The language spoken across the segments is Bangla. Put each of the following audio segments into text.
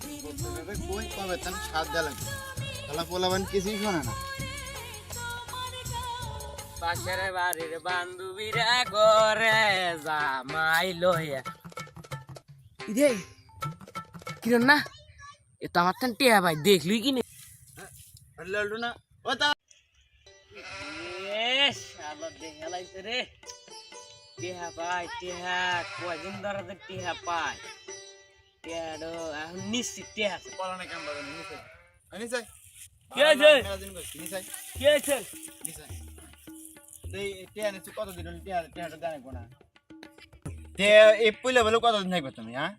কই তার সাত দেওয়া লাগবে তাহলে পোলাবান কিছুই শোনে না পাশের বাড়ির বান্ধবীরা করে জামাই লইয়া। ইরে কিরণ না? এ তো আমার তান টিয়া ভাই দেখলি কি নে? না ও তা শালা দেখে লাইছে রে। টিহা পাই টিহা কয়দিন ধরে টিহা পাই টিহাডো এখন নিশ্চিত টিহা আছে। পলানে কাম বাগান নিছে আনি চাই কি আছে? নি চাই আছে নি চাই এই টিয়া নিছে কত দিন টিয়া টিয়াটা জানে কোনা টিয়া এই পইলে বলে কত দিন থাকবে তুমি হ্যাঁ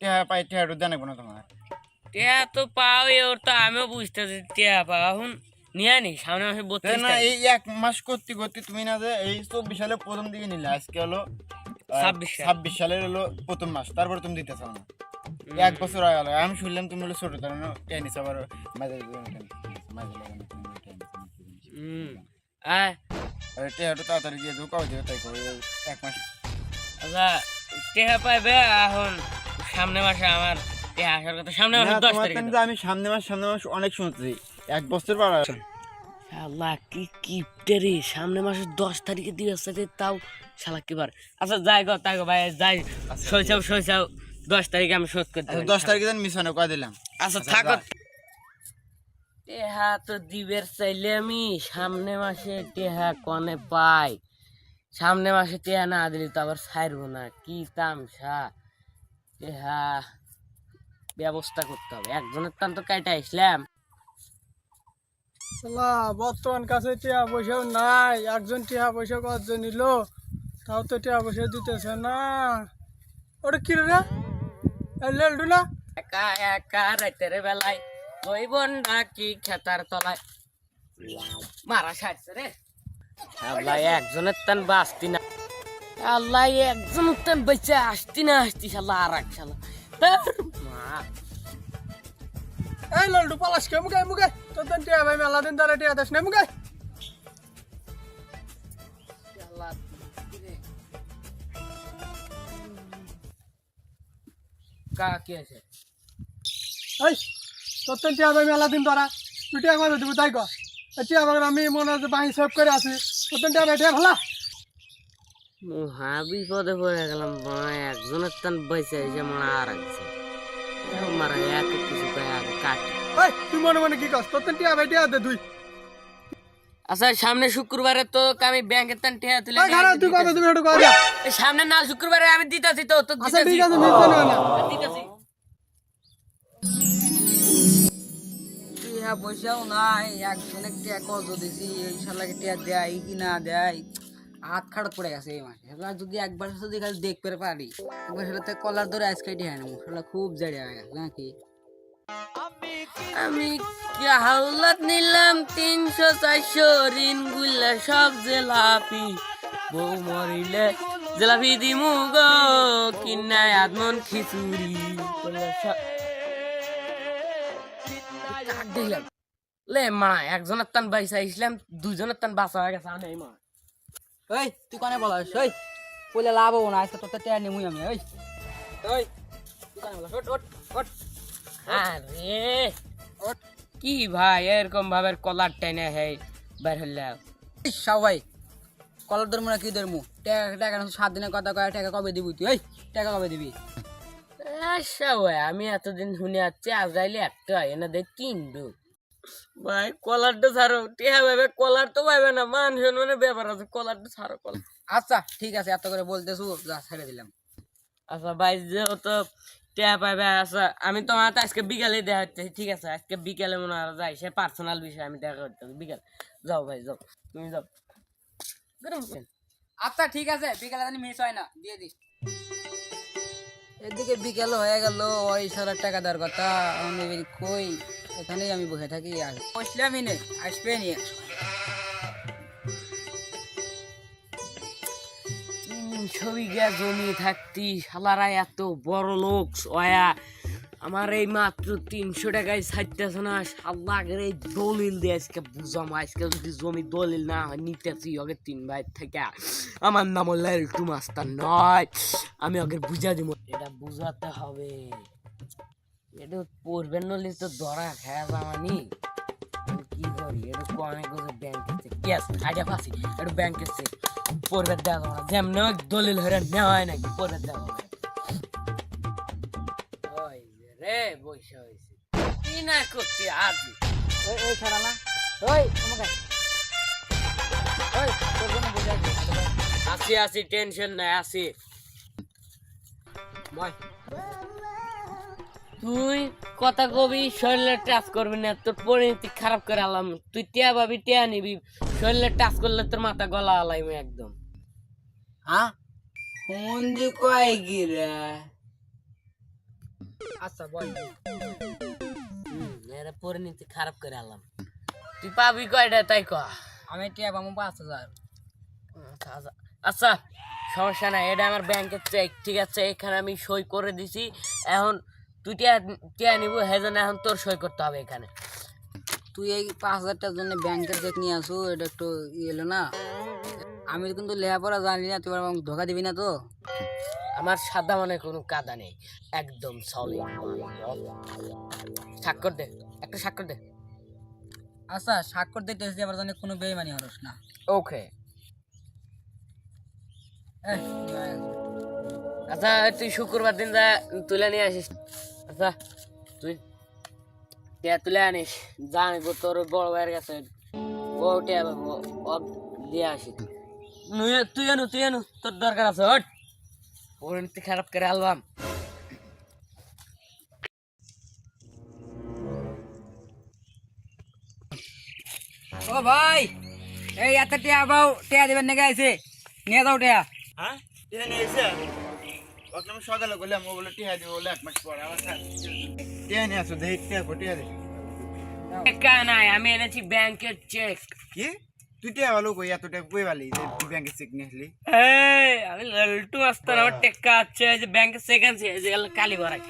টিয়া পাই টিয়াটা জানে কোনা তোমার টিহা তো পাও ওর তো আমিও বুঝতেছি পাও। এখন নিয়ে নি? সামনে মাসে বত্রিশ না এই এক মাস করতে করতে তুমি না যে এই চব্বিশ সালে প্রথম দিকে নিলে আজকে হলো আহ, 26 সাল। ছাব্বিশ সালের হলো প্রথম মাস তারপরে তুমি দিতে চাও না। এক বছর আমি শুনলাম তুমি হলো ছোট টেনিস আবার মাঝে মাঝে লাগানো হুম। আয়। টেহাটা তাড়াতাড়ি দিয়ে দেবো কবে দেবে তাই করো এক মাস। আচ্ছা টেহা পাইবে এখন সামনে মাসে আমার টেহা আসার কথা। সামনে মাসে দশ তারিখে আমি সামনে মাস সামনে মাস অনেক শুনছি। এক বছর পর শালা কি কিপটে রে সামনে মাসের দশ তারিখে দিবস সাথে তাও শালা কিবার। আচ্ছা যাই গো তাই গো ভাই যাই। শৈশব শৈশব দশ তারিখে আমি শোধ করতে। দশ তারিখে মিশনে কয়ে দিলাম। আচ্ছা আচ্ছা, থাকো। টেহা তো দিবের চাইলে আমি সামনে মাসে টেহা কনে পাই। সামনে মাসে টেহা না দিলে তো আবার ছাড়বো না কি তামসা। টেহা ব্যবস্থা করতে হবে একজনের টান তো কাইটা আসলাম। বর্তমান কাছে টিয়া পয়সাও নাই একজন টিয়া পয়সা কতজন নিল তাও তো টিয়া পয়সা দিতেছে না। ওটা কি রে? এই লেলডু না একা একা রাতের বেলায় ওই বন্ডা কি খেতার তলায়। মারা সারছে রে। আল্লাহ একজনের টান বাঁচতি না। আল্লাহ একজনের টান বেঁচে আসতি না আসতি শালা আর এক শালা। মা। এই লেলডু পালাস কে মুগাই মুগাই তোর দেন টিয়া ভাই মেলা দিন ধরে টিয়া দেশ না মুগাই কা কি আছে? এই তোর দেন টিয়া ভাই মেলা দিন ধরা তুই টিয়া কবে দিব তাই কর টিয়া ভাই আমি মনে হচ্ছে বাহি সেভ করে আছি। তোর দেন টিয়া টিয়া ভালা? মহা বিপদে পড়ে গেলাম একজনের টান বেঁচে এসে মারা আর মারা এক কিছু কাটি। তুই মনে মনে কি কর তোর দেন টিয়া ভাই টিয়া দে তুই আচ্ছা সামনে শুক্রবারে তো আমি ব্যাংকের টান টিয়া তুলে এই খারাপ তুই কবে তুমি একটু কর সামনে না শুক্রবারে আমি দিতেছি তো তো আচ্ছা দিতেছি। ঠিক আছে মিলছে না। না দিতেছি। টিয়া পয়সাও নাই একজনে টিয়া কত দিছি এই শালাকে টিয়া দেয় কি না দেয় হাত খাড়ত পড়ে গেছে এই মাসে। শালা যদি একবার যদি খালি দেখতে পারি একবার শালাতে কলার ধরে আজকে টিয়া নেব শালা খুব জাড়িয়ে হয়ে গেছে নাকি? আমি হাওলাত নিলাম তিনশো চারশো ঋণগুলা সব জেলাপি। বউ মরিলে জেলাপি দিমু গো কিনায় আদমন খিচুড়ি দিলাম। লে মা একজনের তান বাইসা ইসলাম দুজনের তান বাঁচা হয়ে গেছে আনে মা। ওই তুই কনে বলাস ওই পয়লা লাভ হব না আজকে তোর টেয়ার নেমুই আমি ওই ওই তুই কনে বলাস ওট ওট ওট আরে। কি ভাই এরকম ভাবে কলার টেনে হে বের হলে সবাই কলার ধরবো না কি ধরবো টাকা টাকা সাত দিনের কথা কয় টাকা কবে দিবি তুই ওই টাকা কবে দিবি? আচ্ছা ভাই আমি এতদিন শুনে যাচ্ছি আজরাইলে একটা এনে দেখ তিনটু ভাই কলারটা ছাড়ো টিয়া ভাবে কলার তো পাইবে না মান মানে ব্যাপার আছে কলারটা ছাড়ো কলার। আচ্ছা ঠিক আছে এত করে বলতেছো যা ছেড়ে দিলাম। আচ্ছা ভাই যেহেতু টিয়া আচ্ছা আমি তোমার তো আজকে বিকালে দেখা হচ্ছে ঠিক আছে? আজকে বিকালে মনে হয় যাই সে পার্সোনাল বিষয় আমি দেখা করতে বিকাল। যাও ভাই যাও। তুমি যাও। আচ্ছা ঠিক আছে বিকেলে জানি মিস হয় না দিয়ে দিস। এদিকে বিকেল হয়ে গেল ওই সারা টাকা দেওয়ার কথা। আমি কই? এখানেই আমি বসে থাকি আর বসলামই নে আসবে নিয়ে। তিনশো বিঘা জমি থাকতি, শালারা এত বড় লোক অয়া আমার এই মাত্র তিনশো টাকায় ছাড়তেছে না শালাকের এই দলিল দিয়ে আজকে বুঝাম, আজকে যদি জমি দলিল না হয়, নিতেছি ওকে তিন ভাই থেকে। আমার নাম হলো একটু মাস্টার নয়, আমি ওকে বুঝা দিব এটা বুঝাতে হবে। এটা পড়বেন নলি তো ধরা খায়া যাওয়ানি আমি কি করি এটা গেছে ব্যাংকের গ্যাস আইডিয়া ফাঁসি এটা ব্যাংকের চেক পড়বে যাবে না। যেমন দলিল হরে নেওয়া হয় নাকি? পড়বে না। রে বসে হয়েছে কি না করছি আজ? ওই ওই ছাড়া না। ওই তোর বুঝে আসি আসি টেনশন নাই আসি। বয়। তুই কথা কবি শরীরে টাচ করবি না তোর পরিণতি খারাপ করে আলাম। তুই টিয়া পাবি টিয়া নিবি। শরীরে টাচ করলে তোর মাথা গলা আলাইম একদম। হ্যাঁ? কোন যে কয় গিরা? আচ্ছা বয় এরা পরিণতি খারাপ করে আলাম। তুই পাবি কয়টা তাই ক? আমি টিয়া পাবো পাঁচ হাজার। আচ্ছা, আচ্ছা। আচ্ছা সমস্যা নাই এটা আমার ব্যাংকের চেক ঠিক আছে? এখানে আমি সই করে দিছি। এখন তুই টিয়া টিয়া নিব হেজন এখন তোর সই করতে হবে এখানে। তুই এই পাঁচ হাজার টাকার জন্য ব্যাংকের চেক নিয়ে আসু এটা একটু এলো না। আমি কিন্তু লেখাপড়া জানি না তুই আমাকে ধোকা দিবি না তো। আমার সাদা মানে কোনো কাদা নেই একদম সলিড স্বাক্ষর দে একটা স্বাক্ষর দে। আচ্ছা স্বাক্ষর দিতে এসেছি আবার জানি কোনো বেইমানি হরস না। ওকে। আচ্ছা তুই শুক্রবার দিন যা তুলে নিয়ে আসিস। আচ্ছা তুই টিয়া তুলে আনিস জানিব তোর বড় ভাইয়ের কাছে। ও টিয়া দিয়ে আসি। তুই আনু তুই আনু, তোর দরকার আছে হট পরিণতি খারাপ করে আলবাম। ও ভাই, এই এত টিয়া বাউ টিয়া দেবেন নাকি আইছে? নিয়ে যাও টিয়া। হ্যাঁ? টিয়া নিয়ে ওকে আমি সকালে বললাম ও বলে টিয়া দিব বলে এক মাস পর আমার টিয়া নিয়ে আসো দেখি টিয়া টিয়া দে টাকা নাই আমি এনেছি ব্যাংকের চেক কি? তুই টিয়া ভালো কই এত টাকা কই বালি যে তুই ব্যাংকে চেক নিয়ে আসলি? এই আমি লালটু আসতার আমার টেক্কা আছে যে ব্যাংকের চেক আনছি যে কালি ভরাই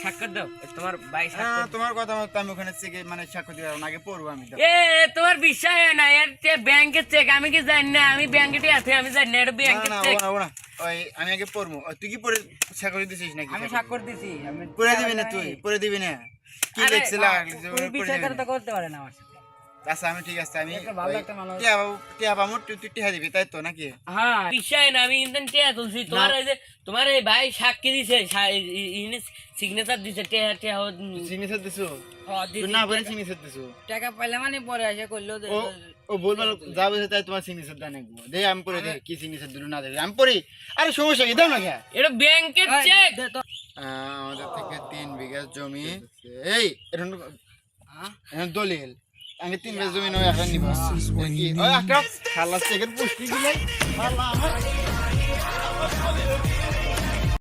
স্বাক্ষর দাও। তোমার ভাই হ্যাঁ তোমার কথা মতো আমি ওখানে চেকে মানে স্বাক্ষর দিলাম আগে পড়ব আমি এ তোমার বিশ্বাস হয় না এর যে ব্যাংকের চেক আমি কি জানি না আমি ব্যাংকে আছে আমি জানি না এটা না ব্যাংকের না চেক ওরা ওরা ওই আমি আগে পড়ব। তুই কি পড়ে স্বাক্ষর দিছিস নাকি? আমি স্বাক্ষর দিছি আমি পড়ে দিবি না তুই পড়ে দিবি না। কি লিখছিল করতে পারে না আমার আচ্ছা আমি ঠিক আছে আমি। টিয়া বাবু টিয়া বাবু তুই তুই টিয়া দিবি তাই তো নাকি? হ্যাঁ বিশ্বাস না আমি কিন্তু টিয়া তুলছি। তোমার এই যে তোমার এই ভাই সাক্ষী দিছে সিগনেচার দিছে টিয়া টিয়া সিগনেচার দিছো? হ্যাঁ, তুই না করে সিগনেচার দিছো? টাকা পাইলে মানে পরে করল যে ও বলবার তাই তোমার সিগনেচার দেয় নাকি দে আমি পড়ে দেখি কি সিগনেচার দিল না দেবে আমি পড়ি আরে সমস্যা কি দাও না এটা ব্যাংকের চেক আমাদের থেকে তিন বিঘা জমি। এই এখন দলিল। আমি তিন বেজ জমি নয় এখন নিব। ওই একটা খালাস থেকে পুষ্টি দিলে।